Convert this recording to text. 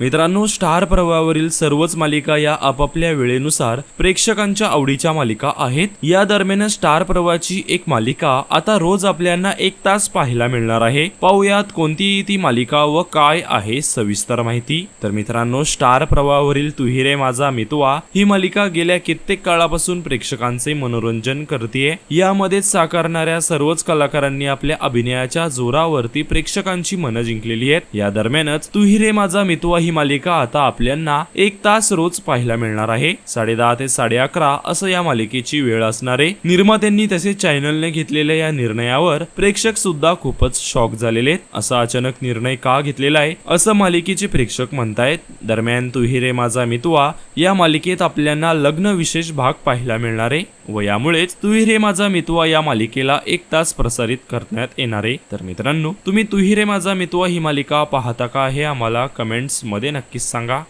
मित्रांनो स्टार प्रवाहावरील सर्वच मालिका या आपापल्या वेळेनुसार प्रेक्षकांच्या आवडीच्या मालिका आहेत. या दरम्यान स्टार प्रवाहाची एक मालिका आता रोज आपल्याला एक तास पाहायला मिळणार आहे. पाहुयात कोणती ती मालिका व काय आहे सविस्तर माहिती. तर मित्रांनो स्टार प्रवाहावरील तुहिरे माझा मितवा ही मालिका गेल्या कित्येक काळापासून प्रेक्षकांचे मनोरंजन करते यामध्ये साकारणाऱ्या सर्वच कलाकारांनी आपल्या अभिनयाच्या जोरावरती प्रेक्षकांची मनं जिंकलेली आहेत. या दरम्यानच तुहिरे माझा मितवा ही मालिका आता आपल्यांना एक तास रोज पाहायला मिळणार आहे. साडे दहा ते साडे अकरा असं या मालिकेची वेळ असणार. आहे निर्मात्यांनी तसेच चॅनलने घेतलेल्या या निर्णयावर प्रेक्षक सुद्धा खूपच शॉक झालेले आहेत. असा अचानक निर्णय का घेतलेला आहे असं मालिकेचे प्रेक्षक म्हणतायत. दरम्यान तुही रे माझा मितवा या मालिकेत आपल्यांना लग्न विशेष भाग पाहायला मिळणार आहे व यामुळेच तुही रे माझा मितवा या मालिकेला एक तास प्रसारित करण्यात येणार. आहे तर मित्रांनो तुम्ही तुही रे माझा मितवा ही मालिका पाहता का हे आम्हाला कमेंट्समध्ये नक्कीच सांगा.